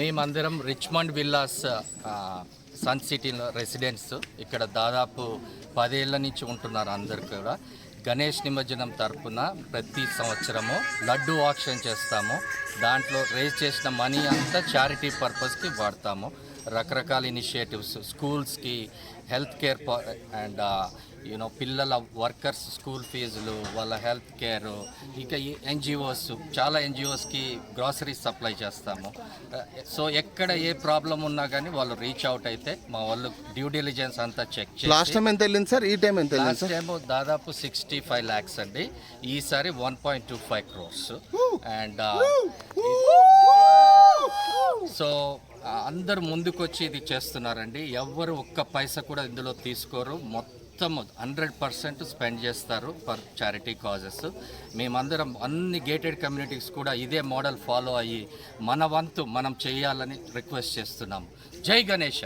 మేమందరం Richmond villas sun సిటీలో residents. ఇక్కడ దాదాపు పదేళ్ళ నుంచి ఉంటున్నారు అందరు కూడా. గణేష్ నిమజ్జనం తరపున ప్రతి సంవత్సరము లడ్డు ఆక్షన్ చేస్తాము. దాంట్లో రేజ్ చేసిన మనీ అంతా చారిటీ పర్పస్కి వాడతాము. రకరకాల ఇనిషియేటివ్స్ స్కూల్స్కి health care and you know పిల్లల వర్కర్స్ స్కూల్ ఫీజులు వాళ్ళ హెల్త్ కేర్ ఇక ఎన్జిఓస్ చాలా ఎన్జిఓస్కి గ్రాసరీస్ సప్లై చేస్తాము. సో ఎక్కడ ఏ ప్రాబ్లం ఉన్నా కానీ వాళ్ళు రీచ్ అవుట్ అయితే మా వాళ్ళు డ్యూ డిలిజెన్స్ అంతా చెక్ లాస్ట్ టైం ఎంత వెళ్ళింది సార్? ఈ టైం ఎంత లాస్ట్ టైం దాదాపు సిక్స్టీ ఫైవ్ ల్యాక్స్ అండి. ఈసారి one point two five crores and so అందరు ముందుకొచ్చి ఇది చేస్తున్నారండి. ఎవ్వరు ఒక్క పైసా కూడా ఇందులో తీసుకోరు. మొత్తం హండ్రెడ్ పర్సెంట్ స్పెండ్ చేస్తారు ఫర్ చారిటీ కాజెస్. మేమందరం అన్ని గేటెడ్ కమ్యూనిటీస్ కూడా ఇదే మోడల్ ఫాలో అయ్యి మన వంతు మనం చేయాలని రిక్వెస్ట్ చేస్తున్నాము జై గణేష.